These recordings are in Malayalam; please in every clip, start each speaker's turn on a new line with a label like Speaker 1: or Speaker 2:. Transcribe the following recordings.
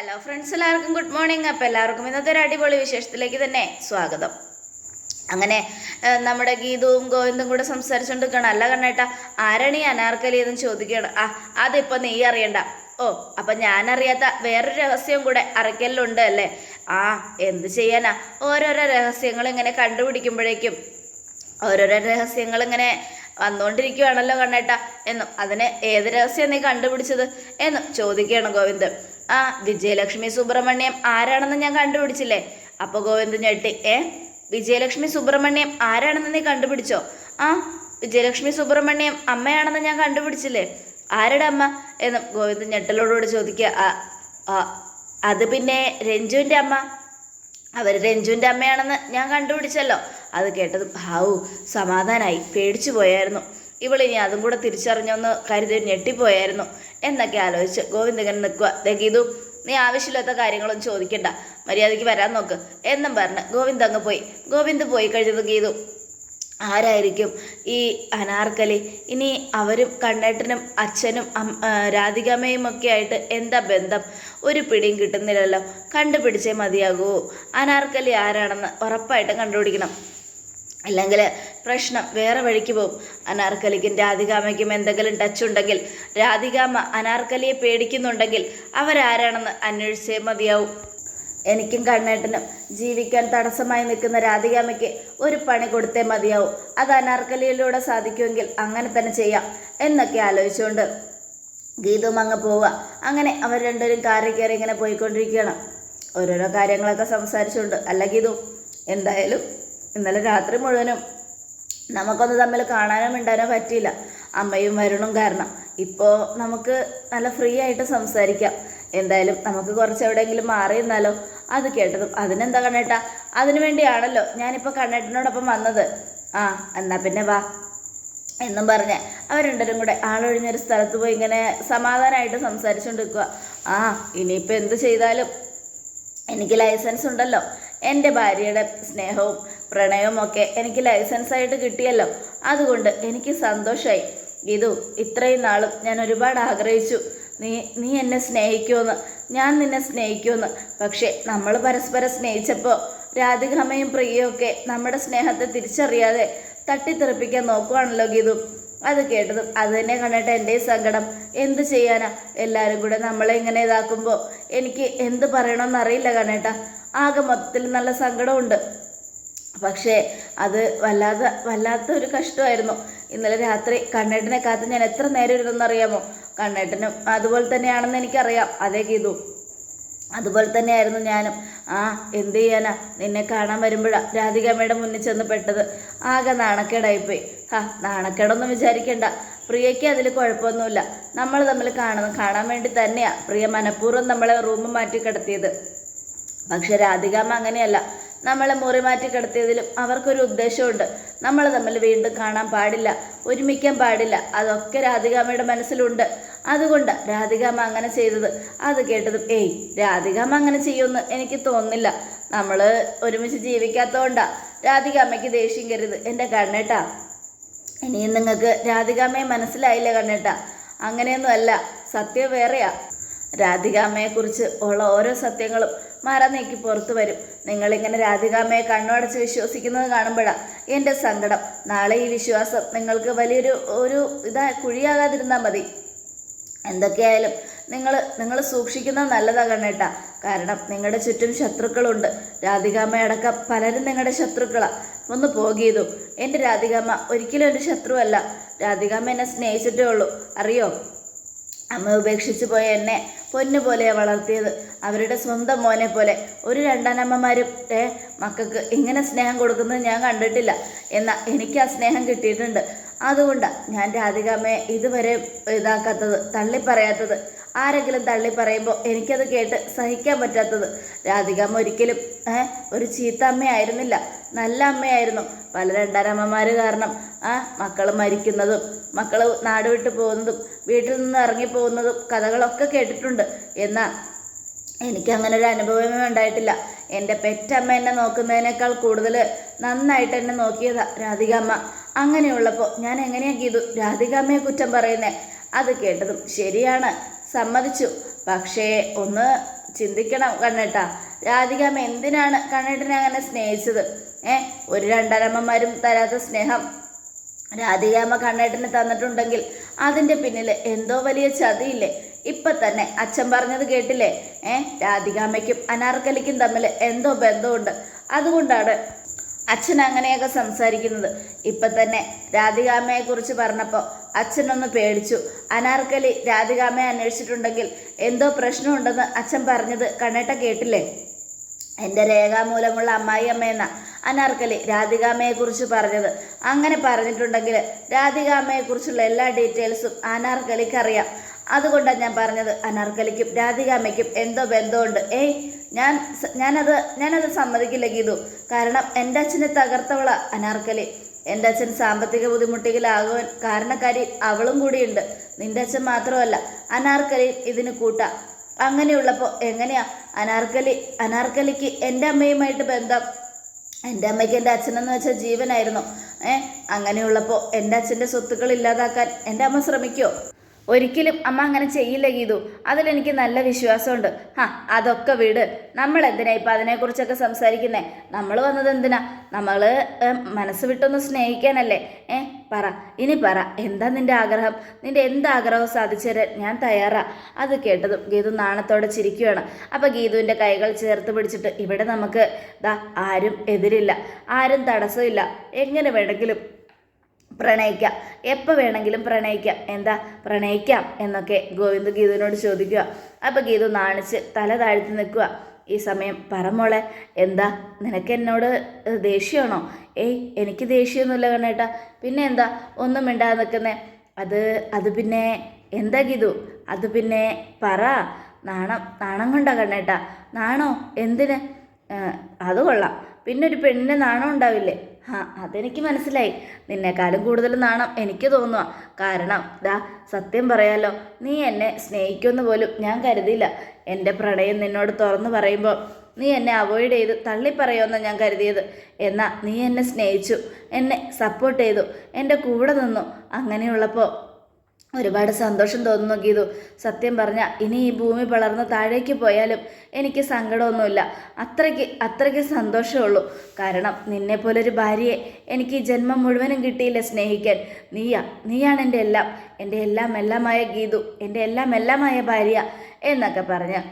Speaker 1: ഹലോ ഫ്രണ്ട്സ് എല്ലാവർക്കും ഗുഡ് മോർണിംഗ് അപ്പോൾ എല്ലാവർക്കും ഇന്നത്തെ ഒരു അടിപൊളി വിശേഷത്തിലേക്ക് തന്നെ സ്വാഗതം. അങ്ങനെ നമ്മുടെ ഗീതവും ഗോവിന്ദും കൂടെ സംസാരിച്ചുകൊണ്ടിരിക്കണം അല്ല കണ്ണേട്ട ആരാണ് അനാർക്കലി എന്ന് ചോദിക്കണം ആ അതിപ്പോൾ നീ അറിയണ്ട. ഓ അപ്പം ഞാനറിയാത്ത വേറൊരു രഹസ്യം കൂടെ അറയ്ക്കലിലുണ്ട് അല്ലേ? ആ എന്ത് ചെയ്യാനാ? ഓരോരോ രഹസ്യങ്ങൾ ഇങ്ങനെ കണ്ടുപിടിക്കുമ്പോഴേക്കും ഓരോരോ രഹസ്യങ്ങൾ ഇങ്ങനെ വന്നുകൊണ്ടിരിക്കുകയാണല്ലോ കണ്ണേട്ട. എന്നും അതിനെ ഏത് രഹസ്യം നീ കണ്ടുപിടിച്ചത്? എന്നും ചോദിക്കുകയാണ് ഗോവിന്ദ്. ആ വിജയലക്ഷ്മി സുബ്രഹ്മണ്യം ആരാണെന്ന് ഞാൻ കണ്ടുപിടിച്ചില്ലേ? അപ്പോൾ ഗോവിന്ദ് ഞെട്ടി. ഏ? വിജയലക്ഷ്മി സുബ്രഹ്മണ്യം ആരാണെന്ന് നീ കണ്ടുപിടിച്ചോ? ആ വിജയലക്ഷ്മി സുബ്രഹ്മണ്യം അമ്മയാണെന്ന് ഞാൻ കണ്ടുപിടിച്ചില്ലേ? ആരുടെ അമ്മ? എന്നും ഗോവിന്ദ് ഞെട്ടലോടുകൂടി ചോദിക്കുക. "ആ, ആ, അത് പിന്നെ രഞ്ജുവിന്റെ അമ്മ? അവർ രഞ്ജുവിന്റെ അമ്മയാണെന്ന് ഞാൻ കണ്ടുപിടിച്ചല്ലോ. അത് കേട്ടത് ഹാവു സമാധാനായി. പേടിച്ചു പോയായിരുന്നു. ഇവളിനി അതും കൂടെ തിരിച്ചറിഞ്ഞൊന്ന് കരുതി ഞെട്ടിപ്പോയായിരുന്നു. എന്നൊക്കെ ആലോചിച്ച് ഗോവിന്ദകൻ നിൽക്കുക. ദഗീതു നീ ആവശ്യമില്ലാത്ത കാര്യങ്ങളൊന്നും ചോദിക്കണ്ട. മര്യാദയ്ക്ക് വരാൻ നോക്ക്. എന്നും പറഞ്ഞ് ഗോവിന്ദ് അങ്ങ് പോയി. ഗോവിന്ദ് പോയി കഴിഞ്ഞത് ഗീതു. ആരായിരിക്കും ഈ അനാർക്കലി? ഇനി അവരും കണ്ണേട്ടനും അച്ഛനും രാധികാമ്മയും ഒക്കെ ആയിട്ട് എന്താ ബന്ധം? ഒരു പിടിയും കിട്ടുന്നില്ലല്ലോ. കണ്ടുപിടിച്ചേ മതിയാകൂ. അനാർക്കലി ആരാണെന്ന് ഉറപ്പായിട്ടും കണ്ടുപിടിക്കണം. അല്ലെങ്കിൽ പ്രശ്നം വേറെ വഴിക്ക് പോകും. അനാർക്കലിക്കും രാധികാമയ്ക്കും എന്തെങ്കിലും ടച്ച് ഉണ്ടെങ്കിൽ രാധികാമ അനാർക്കലിയെ പേടിക്കുന്നുണ്ടെങ്കിൽ അവരാരാണെന്ന് അന്വേഷിച്ചേ മതിയാവും. എനിക്കും കണ്ണേട്ടനും ജീവിക്കാൻ തടസ്സമായി നിൽക്കുന്ന രാധികാമയ്ക്ക് ഒരു പണി കൊടുത്തേ മതിയാവും. അത് അനാർക്കലിയിലൂടെ സാധിക്കുമെങ്കിൽ അങ്ങനെ തന്നെ ചെയ്യാം എന്നൊക്കെ ആലോചിച്ചുകൊണ്ട് ഗീതവും അങ്ങ് പോവുക. അങ്ങനെ അവർ രണ്ടുപേരും കാറി കയറി ഇങ്ങനെ പോയിക്കൊണ്ടിരിക്കുകയാണ്. ഓരോരോ കാര്യങ്ങളൊക്കെ സംസാരിച്ചുകൊണ്ട്. അല്ല ഗീതു എന്തായാലും ഇന്നലെ രാത്രി മുഴുവനും നമുക്കൊന്ന് തമ്മിൽ കാണാനോ മിണ്ടാനോ പറ്റിയില്ല. അമ്മയും വരുണും കാരണം. ഇപ്പോൾ നമുക്ക് നല്ല ഫ്രീ ആയിട്ട് സംസാരിക്കാം. എന്തായാലും നമുക്ക് കുറച്ച് എവിടെയെങ്കിലും മാറി നിന്നാലോ? അത് കേട്ടതും അതിനെന്താ കണ്ണേട്ടാ? അതിനു വേണ്ടിയാണല്ലോ ഞാനിപ്പോൾ കണ്ണേട്ടനോടൊപ്പം വന്നത്. ആ എന്നാ പിന്നെ വാ. എന്നും പറഞ്ഞ് അവർ രണ്ടുപേരും കൂടെ ആളൊഴിഞ്ഞൊരു സ്ഥലത്ത് പോയി ഇങ്ങനെ സമാധാനമായിട്ട് സംസാരിച്ചുകൊണ്ട് നിൽക്കുക ആ ഇനിയിപ്പോൾ എന്ത് ചെയ്താലും എനിക്ക് ലൈസൻസ് ഉണ്ടല്ലോ. എന്റെ ഭാര്യയുടെ സ്നേഹവും പ്രണയവും എനിക്ക് ലൈസൻസായിട്ട് കിട്ടിയല്ലോ. അതുകൊണ്ട് എനിക്ക് സന്തോഷമായി ഇതു ഇത്രയും നാളും ഞാൻ ഒരുപാട് ആഗ്രഹിച്ചു. നീ നീ എന്നെ സ്നേഹിക്കുമെന്ന്. ഞാൻ നിന്നെ സ്നേഹിക്കുമെന്ന്. പക്ഷേ നമ്മൾ പരസ്പരം സ്നേഹിച്ചപ്പോൾ രാധികാമയും പ്രിയയൊക്കെ നമ്മുടെ സ്നേഹത്തെ തിരിച്ചറിയാതെ തട്ടിത്തെറിപ്പിക്കാൻ നോക്കുവാണല്ലോ ഗീതു. അത് കേട്ടതും അത് തന്നെ കണ്ടിട്ട് എന്റെ സങ്കടം എന്ത് ചെയ്യാനാ? എല്ലാവരും കൂടെ നമ്മളെ ഇങ്ങനെ ഇതാക്കുമ്പോൾ എനിക്ക് എന്ത് പറയണമെന്ന് അറിയില്ല കണ്ണേട്ടാ ആകെ മൊത്തത്തിൽ നല്ല സങ്കടമുണ്ട്. പക്ഷേ അത് വല്ലാതെ വല്ലാത്ത ഒരു കഷ്ടമായിരുന്നു. ഇന്നലെ രാത്രി കണ്ണേട്ടനെ കാത്ത് ഞാൻ എത്ര നേരം ഇരുന്നെന്നറിയാമോ കണ്ണേട്ടനും അതുപോലെ തന്നെയാണെന്ന് എനിക്കറിയാം. അതേ ഗീതു. അതുപോലെ തന്നെയായിരുന്നു ഞാനും. ആ എന്ത് ചെയ്യാനാ? നിന്നെ കാണാൻ വരുമ്പോഴാ രാധികമ്മയുടെ മുന്നിൽ ചെന്ന് പെട്ടത്. ആകെ നാണക്കേടായിപ്പോയി. ഹാ നാണക്കേടൊന്നും വിചാരിക്കണ്ട. പ്രിയയ്ക്ക് അതിൽ കുഴപ്പമൊന്നുമില്ല. നമ്മൾ തമ്മിൽ കാണുന്ന കാണാൻ വേണ്ടി തന്നെയാ പ്രിയ മനഃപൂർവം നമ്മളെ റൂം മാറ്റി കിടത്തിയത്. പക്ഷെ രാധികാമ്മ അങ്ങനെയല്ല. നമ്മളെ മുറി മാറ്റി കിടത്തിയതിലും അവർക്കൊരു ഉദ്ദേശമുണ്ട് നമ്മൾ തമ്മിൽ വീണ്ടും കാണാൻ പാടില്ല ഒരുമിക്കാൻ പാടില്ല. അതൊക്കെ രാധികാമ്മയുടെ മനസ്സിലുണ്ട്. അതുകൊണ്ട് രാധികാമ്മ അങ്ങനെ ചെയ്തത്. അത് കേട്ടതും ഏയ് രാധികാമ്മ അങ്ങനെ ചെയ്യുമെന്ന് എനിക്ക് തോന്നുന്നില്ല. നമ്മൾ ഒരുമിച്ച് ജീവിക്കാത്തതുകൊണ്ടാ രാധികാമ്മയ്ക്ക് ദേഷ്യം കരുത്. എന്റെ കണ്ണേട്ടാ ഇനിയും നിങ്ങൾക്ക് രാധികാമ്മയെ മനസ്സിലായില്ല കണ്ണേട്ടാ. അങ്ങനെയൊന്നും അല്ല സത്യം വേറെയാ. രാധികാമ്മയെക്കുറിച്ച് ഉള്ള ഓരോ സത്യങ്ങളും മറ നീക്കി പുറത്തു വരും. നിങ്ങളിങ്ങനെ രാധികാമ്മയെ കണ്ണടച്ച് വിശ്വസിക്കുന്നത് കാണുമ്പോഴാണ് എന്റെ സങ്കടം. നാളെ ഈ വിശ്വാസം നിങ്ങൾക്ക് വലിയൊരു ഒരു ഇതാ കുഴിയാകാതിരുന്നാൽ മതി. എന്തൊക്കെയായാലും നിങ്ങൾ നിങ്ങൾ സൂക്ഷിക്കുന്നത് നല്ലതാ കണ്ണേട്ടാ. കാരണം നിങ്ങളുടെ ചുറ്റും ശത്രുക്കളുണ്ട്. രാധികാമ്മയടക്കം പലരും നിങ്ങളുടെ ശത്രുക്കളാണ് ഒന്ന് പോകിയതു എന്റെ രാധികാമ്മ ഒരിക്കലും എന്റെ ശത്രുവല്ല. രാധികാമ്മ എന്നെ സ്നേഹിച്ചിട്ടേ ഉള്ളൂ. അറിയോ? അമ്മ ഉപേക്ഷിച്ചു പോയ എന്നെ പൊന്നു പോലെയാണ് വളർത്തിയത്. അവരുടെ സ്വന്തം മോനെ പോലെ. ഒരു രണ്ടാനമ്മമാരും മക്കൾക്ക് ഇങ്ങനെ സ്നേഹം കൊടുക്കുന്നത് ഞാൻ കണ്ടിട്ടില്ല. എന്നാൽ എനിക്ക് ആ സ്നേഹം കിട്ടിയിട്ടുണ്ട്. അതുകൊണ്ടാണ് ഞാൻ രാധികാമ്മയെ ഇതുവരെ ഇതാക്കാത്തത് തള്ളിപ്പറയാത്തത്. ആരെങ്കിലും തള്ളി പറയുമ്പോൾ എനിക്കത് കേട്ട് സഹിക്കാൻ പറ്റാത്തത്. രാധികാമ്മ ഒരിക്കലും ഒരു ചീത്ത അമ്മയായിരുന്നില്ല. നല്ല അമ്മയായിരുന്നു. പല രണ്ടാനമ്മമാർ കാരണം ആ മക്കൾ മരിക്കുന്നതും മക്കൾ നാട് വിട്ടു പോകുന്നതും വീട്ടിൽ നിന്ന് ഇറങ്ങിപ്പോകുന്നതും കഥകളൊക്കെ കേട്ടിട്ടുണ്ട്. എന്നാൽ എനിക്ക് അങ്ങനെ ഒരു അനുഭവമേ ഉണ്ടായിട്ടില്ല. എന്റെ പെറ്റമ്മ എന്നെ നോക്കുന്നതിനേക്കാൾ കൂടുതൽ നന്നായിട്ട് എന്നെ നോക്കിയതാ രാധികാമ്മ. അങ്ങനെയുള്ളപ്പോൾ ഞാൻ എങ്ങനെയാ ഗീതു രാധികാമ്മയെ കുറ്റം പറയുന്നേ? അത് കേട്ടതും ശരിയാണ്. സമ്മതിച്ചു. പക്ഷേ ഒന്ന് ചിന്തിക്കണം കണ്ണേട്ടാ. രാധികാമ്മ എന്തിനാണ് കണ്ണേട്ടനെ അങ്ങനെ സ്നേഹിച്ചത്? ഏ ഒരു രണ്ടരമ്മമാരും തരാത്ത സ്നേഹം രാധികാമ്മ കണ്ണേട്ടന് തന്നിട്ടുണ്ടെങ്കിൽ അതിന്റെ പിന്നിൽ എന്തോ വലിയ ചതിയില്ലേ? ഇപ്പം തന്നെ അച്ഛൻ പറഞ്ഞത് കേട്ടില്ലേ? ഏ രാധികാമ്മയ്ക്കും അനാർക്കലിക്കും തമ്മിൽ എന്തോ ബന്ധമുണ്ട്. അതുകൊണ്ടാണ് അച്ഛൻ അങ്ങനെയൊക്കെ സംസാരിക്കുന്നത്. ഇപ്പം തന്നെ രാധികാമ്മയെ കുറിച്ച് പറഞ്ഞപ്പോൾ അച്ഛനൊന്ന് പേടിച്ചു. അനാർക്കലി രാധികാമ്മയെ അന്വേഷിച്ചിട്ടുണ്ടെങ്കിൽ എന്തോ പ്രശ്നമുണ്ടെന്ന് അച്ഛൻ പറഞ്ഞത് കണ്ണേട്ട കേട്ടില്ലേ? എന്റെ രേഖാമൂലമുള്ള അമ്മായി അമ്മയെന്ന അനാർക്കലി രാധികാമ്മയെക്കുറിച്ച് പറഞ്ഞത്. അങ്ങനെ പറഞ്ഞിട്ടുണ്ടെങ്കിൽ രാധികാമ്മയെക്കുറിച്ചുള്ള എല്ലാ ഡീറ്റെയിൽസും അനാർക്കലിക്ക് അറിയാം അതുകൊണ്ടാണ് ഞാൻ പറഞ്ഞത് അനാർക്കലിക്കും രാധികാമ്മയ്ക്കും എന്തോ ബന്ധമുണ്ട്. ഏയ് ഞാൻ ഞാനത് ഞാനത് സമ്മതിക്കില്ല ഗീതു. കാരണം എന്റെ അച്ഛനെ തകർത്തവള അനാർക്കലി. എന്റെ അച്ഛൻ സാമ്പത്തിക ബുദ്ധിമുട്ടികളാകുവാൻ കാരണക്കാരി അവളും കൂടിയുണ്ട്. നിന്റെ അച്ഛൻ മാത്രമല്ല അനാർക്കലിയും ഇതിന് കൂട്ടാം. അങ്ങനെയുള്ളപ്പോൾ എങ്ങനെയാ അനാർക്കലി അനാർക്കലിക്ക് എന്റെ അമ്മയുമായിട്ട് ബന്ധം. എന്റെ അമ്മയ്ക്ക് എന്റെ അച്ഛനെന്ന് വെച്ചാൽ ജീവനായിരുന്നു. ഏ അങ്ങനെയുള്ളപ്പോൾ എന്റെ അച്ഛന്റെ സ്വത്തുക്കൾ ഇല്ലാതാക്കാൻ എന്റെ അമ്മ ശ്രമിക്കുമോ ഒരിക്കലും അമ്മ അങ്ങനെ ചെയ്യില്ല ഗീതു. അതിലെനിക്ക് നല്ല വിശ്വാസമുണ്ട്. ഹാ അതൊക്കെ വിട്. നമ്മൾ എന്തിനാ ഇപ്പം അതിനെക്കുറിച്ചൊക്കെ സംസാരിക്കുന്നേ? നമ്മൾ വന്നത് എന്തിനാ? നമ്മൾ മനസ്സ് വിട്ടൊന്ന് സ്നേഹിക്കാനല്ലേ? ഏ പറ. ഇനി പറ. എന്താ നിന്റെ ആഗ്രഹം? നിന്റെ എന്ത് ആഗ്രഹവും സാധിച്ചു തരാൻ ഞാൻ തയ്യാറാ? അത് കേട്ടതും ഗീതു നാണത്തോടെ ചിരിക്കുകയാണ് അപ്പോൾ ഗീതുവിന്റെ കൈകൾ ചേർത്ത് പിടിച്ചിട്ട് ഇവിടെ നമുക്ക് ദാ ആരും എതിരില്ല. ആരും തടസ്സമില്ല. എങ്ങനെ വേണമെങ്കിലും പ്രണയിക്കാം. എപ്പോൾ വേണമെങ്കിലും പ്രണയിക്കാം. എന്താ? പ്രണയിക്കാം എന്നൊക്കെ ഗോവിന്ദ് ഗീതുവിനോട് ചോദിക്കുക. അപ്പോൾ ഗീതു നാണിച്ച് തല താഴ്ത്തി നിൽക്കുക. ഈ സമയം പറമോളെ എന്താ? നിനക്ക് എന്നോട് ദേഷ്യമാണോ? ഏയ് എനിക്ക് ദേഷ്യമൊന്നുമില്ല കണ്ണേട്ടാ. പിന്നെ എന്താ? ഒന്നും മിണ്ടാതെ നിൽക്കുന്നേ. അത് അത് പിന്നെ എന്താ ഗീതു? അത് പിന്നെ പറ. നാണം നാണം കൊണ്ടാ കണ്ണേട്ടാ. നാണോ? എന്തിന്? അത് കൊള്ളാം. പിന്നെ ഒരു പെണ്ണിന് നാണം ഉണ്ടാവില്ലേ? ആ അതെനിക്ക് മനസ്സിലായി. നിന്നെക്കാളും കൂടുതൽ നാണം എനിക്ക് തോന്നുക കാരണം ദാ സത്യം പറയാലോ നീ എന്നെ സ്നേഹിക്കുമെന്ന് പോലും ഞാൻ കരുതിയില്ല. എന്റെ പ്രണയം നിന്നോട് തുറന്നു പറയുമ്പോൾ നീ എന്നെ അവോയ്ഡ് ചെയ്ത് തള്ളിപ്പറയുമെന്ന് ഞാൻ കരുതിയത്. എന്നാൽ നീ എന്നെ സ്നേഹിച്ചു എന്നെ സപ്പോർട്ട് ചെയ്തു എന്റെ കൂടെ നിന്നു. അങ്ങനെയുള്ളപ്പോൾ ഒരുപാട് സന്തോഷം തോന്നുന്നു ഗീതു. സത്യം പറഞ്ഞ ഇനി ഈ ഭൂമി പളർന്ന് താഴേക്ക് പോയാലും എനിക്ക് സങ്കടമൊന്നുമില്ല. അത്രയ്ക്ക് അത്രയ്ക്ക് സന്തോഷമുള്ളൂ കാരണം നിന്നെപ്പോലൊരു ഭാര്യയെ എനിക്ക് ഈ ജന്മം മുഴുവനും കിട്ടിയില്ല സ്നേഹിക്കാൻ. നീയാ നീയാണ് എന്റെ എല്ലാം. എന്റെ എല്ലാം എല്ലാമായ ഗീതു എന്റെ എല്ലാം എല്ലാമായ ഭാര്യ എന്നൊക്കെ പറഞ്ഞ്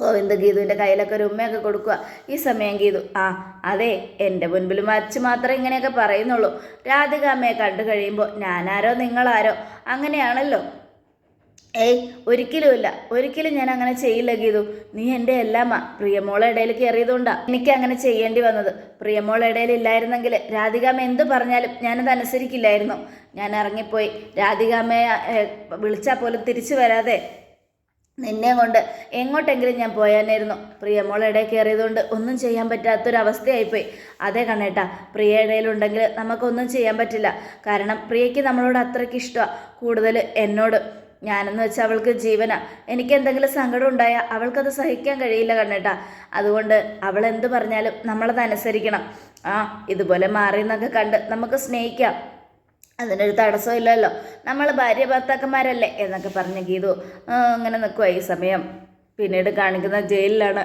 Speaker 1: ഗോവിന്ദ ഗീതുവിന്റെ കയ്യിലൊക്കെ ഒരു ഉമ്മയൊക്കെ കൊടുക്കുക. ഈ സമയം ഗീതു. ആ അതെ എന്റെ മുൻപിൽ മരിച്ച് മാത്രമേ ഇങ്ങനെയൊക്കെ പറയുന്നുള്ളൂ. രാധിക അമ്മയെ കണ്ടു കഴിയുമ്പോൾ ഞാനാരോ നിങ്ങളാരോ? അങ്ങനെയാണല്ലോ. ഏയ് ഒരിക്കലുമില്ല. ഒരിക്കലും ഞാൻ അങ്ങനെ ചെയ്യില്ല ഗീതു. നീ എന്റെ എല്ലാമാ പ്രിയമോളെ ഇടയിൽ കയറിയതുകൊണ്ടാ എനിക്ക് അങ്ങനെ ചെയ്യേണ്ടി വന്നത്. പ്രിയമോളെ ഇടയിൽ ഇല്ലായിരുന്നെങ്കിൽ രാധികാമ്മ എന്ത് പറഞ്ഞാലും ഞാനത് അനുസരിക്കില്ലായിരുന്നു. ഞാൻ ഇറങ്ങിപ്പോയി. രാധികാമ്മയെ വിളിച്ചാൽ പോലും തിരിച്ചു വരാതെ നിന്നെ കൊണ്ട് എങ്ങോട്ടെങ്കിലും ഞാൻ പോയാനായിരുന്നു. പ്രിയമോൾ ഇടയിൽ കയറിയതുകൊണ്ട് ഒന്നും ചെയ്യാൻ പറ്റാത്തൊരവസ്ഥയായിപ്പോയി. അതേ കണ്ണേട്ടാ പ്രിയ ഇടയിലുണ്ടെങ്കിൽ നമുക്കൊന്നും ചെയ്യാൻ പറ്റില്ല. കാരണം പ്രിയയ്ക്ക് നമ്മളോട് അത്രയ്ക്ക് ഇഷ്ടമാണ് കൂടുതൽ എന്നോട്. ഞാനെന്ന് വെച്ചാൽ അവൾക്ക് ജീവന. എനിക്ക് എന്തെങ്കിലും സങ്കടം ഉണ്ടായാൽ അവൾക്കത് സഹിക്കാൻ കഴിയില്ല കണ്ണേട്ടാ. അതുകൊണ്ട് അവൾ എന്ത് പറഞ്ഞാലും നമ്മളത് അനുസരിക്കണം ആ ഇതുപോലെ മാറി എന്നൊക്കെ കണ്ട് നമുക്ക് സ്നേഹിക്കാം. അതിനൊരു തടസ്സം ഇല്ലല്ലോ. നമ്മൾ ഭാര്യ ഭർത്താക്കന്മാരല്ലേ എന്നൊക്കെ പറഞ്ഞ ഗീതു അങ്ങനെ നിൽക്കുക ഈ സമയം. പിന്നീട് കാണിക്കുന്ന ജയിലിലാണ്.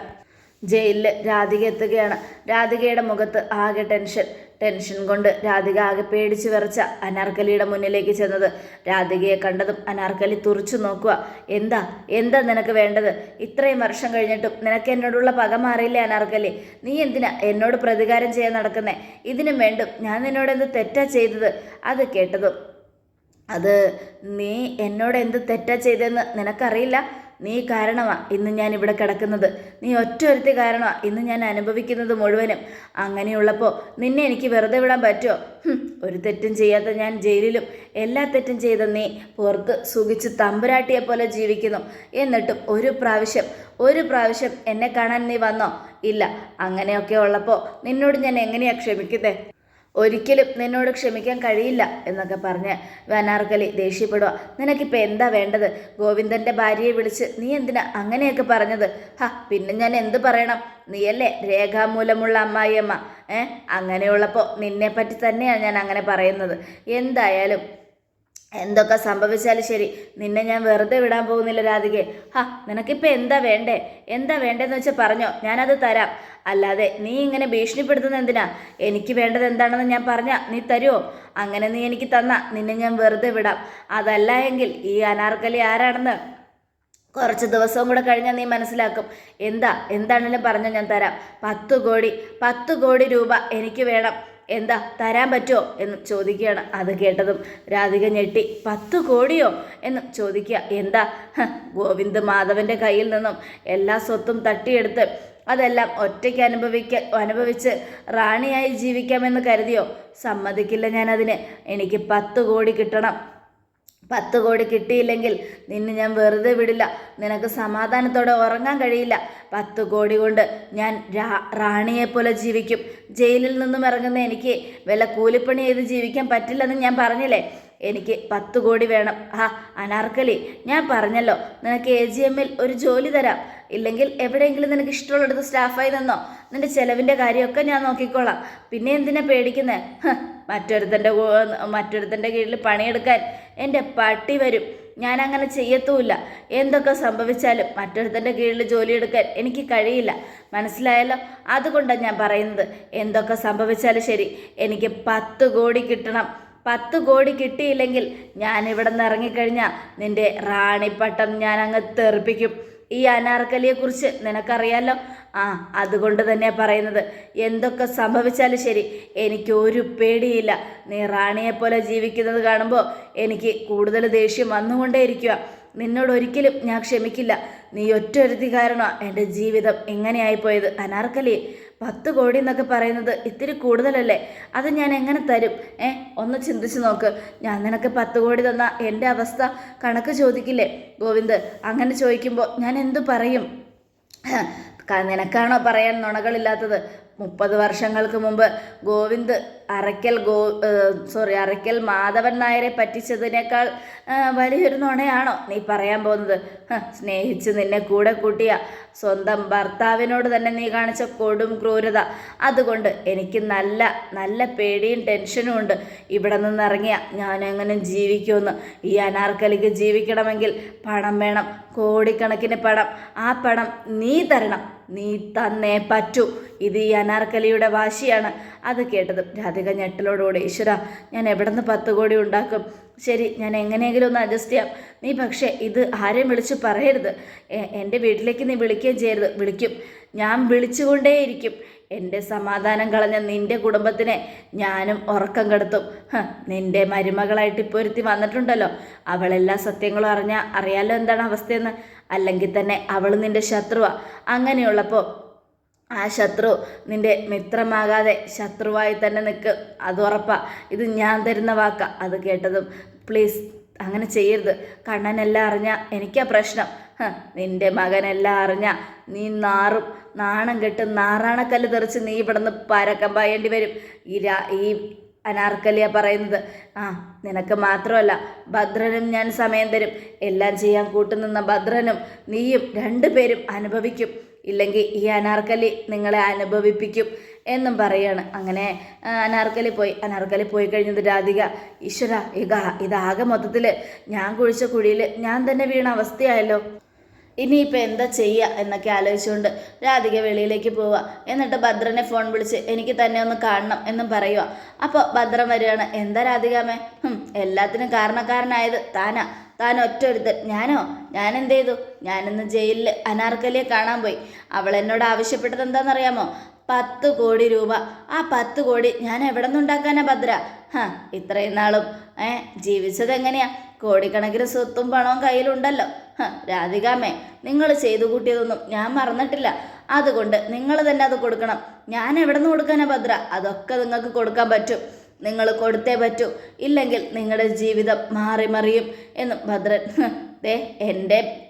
Speaker 1: ജയിലിൽ രാധിക എത്തുകയാണ്. രാധികയുടെ മുഖത്ത് ആകെ ടെൻഷൻ. ടെൻഷൻ കൊണ്ട് രാധിക ആകെ പേടിച്ചു വിറച്ച അനാർക്കലിയുടെ മുന്നിലേക്ക് ചെന്നത്. രാധികയെ കണ്ടതും അനാർക്കലി തുറച്ചു നോക്കുക. എന്താ? എന്താ നിനക്ക് വേണ്ടത്? ഇത്രയും വർഷം കഴിഞ്ഞിട്ടും നിനക്ക് എന്നോടുള്ള പക മാറിയില്ലേ അനാർക്കലി? നീ എന്തിനാ എന്നോട് പ്രതികാരം ചെയ്യാൻ നടക്കുന്നേ? ഇതിനും വേണ്ടും ഞാൻ നിന്നോട് എന്ത് തെറ്റാ ചെയ്തത്? അത് കേട്ടതും അത് നീ എന്നോട് എന്ത് തെറ്റാ ചെയ്തതെന്ന് നിനക്കറിയില്ല? നീ കാരണമാ ഇന്ന് ഞാൻ ഇവിടെ കിടക്കുന്നത്. നീ ഒറ്റ ഒരുത്തി കാരണമാ ഇന്ന് ഞാൻ അനുഭവിക്കുന്നത് മുഴുവനും. അങ്ങനെയുള്ളപ്പോൾ നിന്നെ എനിക്ക് വെറുതെ വിടാൻ പറ്റുമോ ഒരു തെറ്റും ചെയ്യാത്ത ഞാൻ ജയിലിലും എല്ലാ തെറ്റും ചെയ്ത നീ പുറത്ത് സുഖിച്ച് തമ്പുരാട്ടിയെ പോലെ ജീവിക്കുന്നു. എന്നിട്ടും ഒരു പ്രാവശ്യം ഒരു പ്രാവശ്യം എന്നെ കാണാൻ നീ വന്നോ? ഇല്ല അങ്ങനെയൊക്കെ ഉള്ളപ്പോൾ നിന്നോട് ഞാൻ എങ്ങനെയാണ് ക്ഷമിക്കുന്നേ? ഒരിക്കലും നിന്നോട് ക്ഷമിക്കാൻ കഴിയില്ല എന്നൊക്കെ പറഞ്ഞ് വനാർക്കലി ദേഷ്യപ്പെടുക നിനക്കിപ്പോൾ എന്താ വേണ്ടത്? ഗോവിന്ദന്റെ ഭാര്യയെ വിളിച്ച് നീ എന്തിനാ അങ്ങനെയൊക്കെ പറഞ്ഞത്? ഹ പിന്നെ ഞാൻ എന്ത് പറയണം? നീയല്ലേ രേഖാമൂലമുള്ള അമ്മായിയമ്മ. ഏ അങ്ങനെയുള്ളപ്പോൾ നിന്നെപ്പറ്റി തന്നെയാണ് ഞാൻ അങ്ങനെ പറയുന്നത്. എന്തായാലും എന്തൊക്കെ സംഭവിച്ചാലും ശരി. നിന്നെ ഞാൻ വെറുതെ വിടാൻ പോകുന്നില്ല രാധികെ. ഹാ നിനക്കിപ്പോൾ എന്താ വേണ്ടേ? എന്താ വേണ്ടതെന്ന് വെച്ചാൽ പറഞ്ഞോ. ഞാനത് തരാം. അല്ലാതെ നീ ഇങ്ങനെ ഭീഷണിപ്പെടുത്തുന്ന എന്തിനാ? എനിക്ക് വേണ്ടത് എന്താണെന്ന് ഞാൻ പറഞ്ഞാൽ നീ തരുമോ അങ്ങനെ നീ എനിക്ക് തന്ന. നിന്നെ ഞാൻ വെറുതെ വിടാം. അതല്ല എങ്കിൽ ഈ അനാർക്കലി ആരാണെന്ന് കുറച്ച് ദിവസവും കൂടെ കഴിഞ്ഞാൽ നീ മനസ്സിലാക്കും. എന്താ? എന്താണെങ്കിലും പറഞ്ഞാൽ ഞാൻ തരാം. പത്ത് കോടി. പത്ത് കോടി രൂപ എനിക്ക് വേണം. എന്താ തരാൻ പറ്റുമോ എന്ന് ചോദിക്കുകയാണ്. അത് കേട്ടതും രാധിക ഞെട്ടി പത്ത് കോടിയോ? എന്ന് ചോദിക്കുക. എന്താ? ഗോവിന്ദ് മാധവന്റെ കയ്യിൽ നിന്നും എല്ലാ സ്വത്തും തട്ടിയെടുത്ത് അതെല്ലാം ഒറ്റയ്ക്ക് അനുഭവിക്ക അനുഭവിച്ച് റാണിയായി ജീവിക്കാമെന്ന് കരുതിയോ? സമ്മതിക്കില്ല ഞാനതിന്. എനിക്ക് പത്ത് കോടി കിട്ടണം. പത്ത് കോടി കിട്ടിയില്ലെങ്കിൽ നിന്നെ ഞാൻ വെറുതെ വിടില്ല. നിനക്ക് സമാധാനത്തോടെ ഉറങ്ങാൻ കഴിയില്ല. പത്ത് കോടി കൊണ്ട് ഞാൻ റാണിയെപ്പോലെ ജീവിക്കും. ജയിലിൽ നിന്നും ഇറങ്ങുന്ന എനിക്ക് വല്ല കൂലിപ്പണി ചെയ്ത് ജീവിക്കാൻ പറ്റില്ലെന്ന് ഞാൻ പറഞ്ഞില്ലേ? എനിക്ക് പത്ത് കോടി വേണം. ആ അനാർക്കലി. ഞാൻ പറഞ്ഞല്ലോ നിനക്ക് എ ജി എമ്മിൽ ഒരു ജോലി തരാം. ഇല്ലെങ്കിൽ എവിടെയെങ്കിലും നിനക്ക് ഇഷ്ടമുള്ളിടത്ത് സ്റ്റാഫായി നിന്നോ. നിന്റെ ചെലവിന്റെ കാര്യമൊക്കെ ഞാൻ നോക്കിക്കോളാം. പിന്നെ എന്തിനാ പേടിക്കുന്നത് മറ്റൊരുത്തന്റെ മറ്റൊരുത്തന്റെ കീഴിൽ പണിയെടുക്കാൻ എന്റെ പട്ടി വരും. ഞാൻ അങ്ങനെ ചെയ്യത്തുമില്ല. എന്തൊക്കെ സംഭവിച്ചാലും മറ്റൊരുത്തന്റെ കീഴിൽ ജോലിയെടുക്കാൻ എനിക്ക് കഴിയില്ല. മനസ്സിലായല്ലോ? അതുകൊണ്ടാണ് ഞാൻ പറയുന്നത്. എന്തൊക്കെ സംഭവിച്ചാലും ശരി എനിക്ക് പത്ത് കോടി കിട്ടണം. പത്ത് കോടി കിട്ടിയില്ലെങ്കിൽ ഞാൻ ഇവിടെ നിന്ന് ഇറങ്ങിക്കഴിഞ്ഞാൽ നിന്റെ റാണിപ്പട്ടം ഞാൻ അങ്ങ് തെറിപ്പിക്കും. ഈ അനാർക്കലിയെക്കുറിച്ച് നിനക്കറിയാലോ? ആ അതുകൊണ്ട് തന്നെ പറയുന്നത്. എന്തൊക്കെ സംഭവിച്ചാലും ശരി എനിക്ക് ഒരു പേടിയില്ല. നീ റാണിയെ പോലെ ജീവിക്കുന്നത് കാണുമ്പോൾ എനിക്ക് കൂടുതൽ ദേഷ്യം വന്നുകൊണ്ടേയിരിക്കുക നിന്നോട് ഒരിക്കലും ഞാൻ ക്ഷമിക്കില്ല. നീ ഒറ്റൊരുത്തി കാരണമാണ് എന്റെ ജീവിതം എങ്ങനെയായിപ്പോയത്? അനാർക്കലി. പത്ത് കോടി എന്നൊക്കെ പറയുന്നത് ഇത്തിരി കൂടുതലല്ലേ? അത് ഞാൻ എങ്ങനെ തരും? ഏ ഒന്ന് ചിന്തിച്ച് നോക്ക്. ഞാൻ നിനക്ക് പത്ത് കോടി തന്ന എന്റെ അവസ്ഥ കണക്ക് ചോദിക്കില്ലേ? ഗോവിന്ദ് അങ്ങനെ ചോദിക്കുമ്പോൾ ഞാൻ എന്തു പറയും? നിനക്കാണോ പറയാൻ നുണകളില്ലാത്തത്? മുപ്പത് വർഷങ്ങൾക്ക് മുമ്പ് ഗോവിന്ദ് അറയ്ക്കൽ ഗോ സോറി അറയ്ക്കൽ മാധവൻ നായരെ പറ്റിച്ചതിനേക്കാൾ വലിയൊരു നുണയാണോ നീ പറയാൻ പോകുന്നത്? സ്നേഹിച്ച് നിന്നെ കൂടെ കൂട്ടിയ സ്വന്തം ഭർത്താവിനോട് തന്നെ നീ കാണിച്ച കൊടും ക്രൂരത. അതുകൊണ്ട് എനിക്ക് നല്ല നല്ല പേടിയും ടെൻഷനും ഉണ്ട്. ഇവിടെ നിന്നിറങ്ങിയ ഞാൻ എങ്ങനെ ജീവിക്കുമെന്ന്. ഈ അനാർക്കലിക്ക് ജീവിക്കണമെങ്കിൽ പണം വേണം കോടിക്കണക്കിന് പണം. ആ പണം നീ തരണം. നീ തന്നേ പറ്റൂ. ഇത് ഈ അനാർക്കലിയുടെ വാശിയാണ്. അത് കേട്ടത് രാധിക ഞെട്ടലോടുകൂടി ഈശ്വര ഞാൻ എവിടെ നിന്ന് പത്ത് കോടി ഉണ്ടാക്കും? ശരി ഞാൻ എങ്ങനെയെങ്കിലും ഒന്ന് അഡ്ജസ്റ്റ് ചെയ്യാം. നീ പക്ഷേ ഇത് ആരെയും വിളിച്ച് പറയരുത്. എന്റെ വീട്ടിലേക്ക് നീ വിളിക്കുകയും ചെയ്യരുത്. വിളിക്കും. ഞാൻ വിളിച്ചുകൊണ്ടേയിരിക്കും. എന്റെ സമാധാനം കളഞ്ഞ നിന്റെ കുടുംബത്തിനെ ഞാനും ഉറക്കം കെടുത്തും. നിന്റെ മരുമകളായിട്ട് ഇപ്പോൾ ഒരുത്തി വന്നിട്ടുണ്ടല്ലോ. അവളെല്ലാ സത്യങ്ങളും അറിഞ്ഞാൽ അറിയാലോ എന്താണ് അവസ്ഥയെന്ന്. അല്ലെങ്കിൽ തന്നെ അവൾ നിന്റെ ശത്രുവാ. അങ്ങനെയുള്ളപ്പോൾ ആ ശത്രു നിന്റെ മിത്രമാകാതെ ശത്രുവായി തന്നെ നിൽക്ക്. അത് ഉറപ്പാ. ഇത് ഞാൻ തരുന്ന വാക്ക. അത് കേട്ടതും പ്ലീസ് അങ്ങനെ ചെയ്യരുത്. കണ്ണനെല്ലാം അറിഞ്ഞ എനിക്കാ പ്രശ്നം. നിന്റെ മകനെല്ലാം അറിഞ്ഞ നീ നാറും. നാണം കെട്ട് നാറാണക്കല്ല് തെറിച്ച് നീ ഇവിടുന്ന് പരക്കം പായേണ്ടി വരും. ഈ രാ ഈ അനാർക്കലിയ പറയുന്നത്. ആ നിനക്ക് മാത്രമല്ല ഭദ്രനും ഞാൻ സമയം തരും. എല്ലാം ചെയ്യാൻ കൂട്ടുനിന്ന ഭദ്രനും നീയും രണ്ടുപേരും അനുഭവിക്കും. ഇല്ലെങ്കിൽ ഈ അനാർക്കലി നിങ്ങളെ അനുഭവിപ്പിക്കും എന്നും പറയാണ്. അങ്ങനെ അനാർക്കലി പോയി. അനാർക്കലി പോയി കഴിഞ്ഞത് രാധിക ഈശ്വര ഇതാ ഇതാകെ മൊത്തത്തിൽ ഞാൻ കുഴിച്ച കുഴിയിൽ ഞാൻ തന്നെ വീണ അവസ്ഥയായല്ലോ. ഇനിയിപ്പോൾ എന്താ ചെയ്യുക എന്നൊക്കെ ആലോചിച്ചുകൊണ്ട് രാധിക വെളിയിലേക്ക് പോവുക. എന്നിട്ട് ഭദ്രനെ ഫോൺ വിളിച്ച് എനിക്ക് തന്നെ ഒന്ന് കാണണം എന്നും പറയുക. അപ്പോൾ ഭദ്രൻ വരികയാണ് എന്താ രാധികാമേ? എല്ലാത്തിനും കാരണക്കാരനായത് താനാ. താൻ ഒറ്റ ഒരുത്തൻ ഞാനോ? ഞാൻ എന്ത് ചെയ്തു ഞാനിന്ന് ജയിലിൽ അനാർക്കലിയെ കാണാൻ പോയി. അവൾ എന്നോട് ആവശ്യപ്പെട്ടത് എന്താണെന്നറിയാമോ? പത്ത് കോടി രൂപ. ആ പത്ത് കോടി ഞാൻ എവിടെ നിന്നുണ്ടാക്കാനാ ഭദ്ര? ഹാ ഇത്രയും നാളും. ഏ ജീവിച്ചത് എങ്ങനെയാ? കോടിക്കണക്കിന് സ്വത്തും പണവും കയ്യിലുണ്ടല്ലോ. രാധികാമേ നിങ്ങൾ ചെയ്തു കൂട്ടിയതൊന്നും ഞാൻ മറന്നിട്ടില്ല. അതുകൊണ്ട് നിങ്ങൾ തന്നെ അത് കൊടുക്കണം. ഞാൻ എവിടെ നിന്ന് കൊടുക്കാനാ ഭദ്ര? അതൊക്കെ നിങ്ങൾക്ക് കൊടുക്കാൻ പറ്റും. നിങ്ങൾ കൊടുത്തേ പറ്റൂ. ഇല്ലെങ്കിൽ നിങ്ങളുടെ ജീവിതം മാറി മറിയും എന്നും ഭദ്രൻ ദേ എന്റെ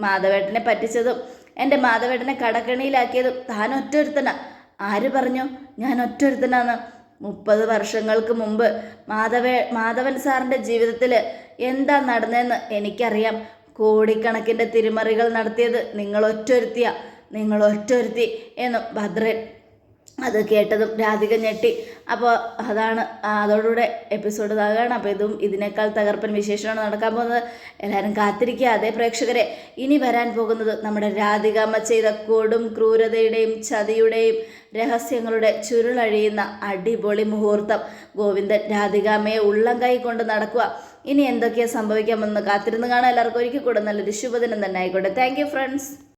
Speaker 1: മാധവേട്ടനെ പറ്റിച്ചതും എന്റെ മാധവേട്ടനെ കടക്കണിയിലാക്കിയതും താൻ ഒറ്റൊരുത്തനാ. ആര് പറഞ്ഞു? ഞാൻ ഒറ്റൊരുത്തനാന്ന്. മുപ്പത് വർഷങ്ങൾക്ക് മുമ്പ് മാധവേ മാധവൻ സാറിന്റെ ജീവിതത്തിൽ എന്താ നടന്നതെന്ന് എനിക്കറിയാം. കോടിക്കണക്കിന്റെ തിരിമറികൾ നടത്തിയത് നിങ്ങൾ ഒറ്റൊരുത്തിയാ. നിങ്ങൾ ഒറ്റൊരുത്തി എന്നും ഭദ്രൻ അത് കേട്ടതും രാധിക ഞെട്ടി. അപ്പോൾ അതാണ് അതോടുകൂടെ എപ്പിസോഡ് ഇതാകാണ്. അപ്പോൾ ഇതും ഇതിനേക്കാൾ തകർപ്പൻ വിശേഷമാണ് നടക്കാൻ പോകുന്നത്. എല്ലാവരും കാത്തിരിക്കുക അതേ പ്രേക്ഷകരെ. ഇനി വരാൻ പോകുന്നത് നമ്മുടെ രാധികാമ്മ ചെയ്ത കൊടും ക്രൂരതയുടെയും ചതിയുടെയും രഹസ്യങ്ങളുടെ ചുരുളഴിയുന്ന അടിപൊളി മുഹൂർത്തം. ഗോവിന്ദൻ രാധികാമ്മയെ ഉള്ളം കൈ കൊണ്ട് നടക്കുക. ഇനി എന്തൊക്കെയാണ് സംഭവിക്കാമെന്ന് കാത്തിരുന്ന് കാണാൻ എല്ലാവർക്കും ഒരിക്കൽ കൂടെ നല്ലൊരു ശുഭദിനം തന്നെ ആയിക്കോട്ടെ. Thank friends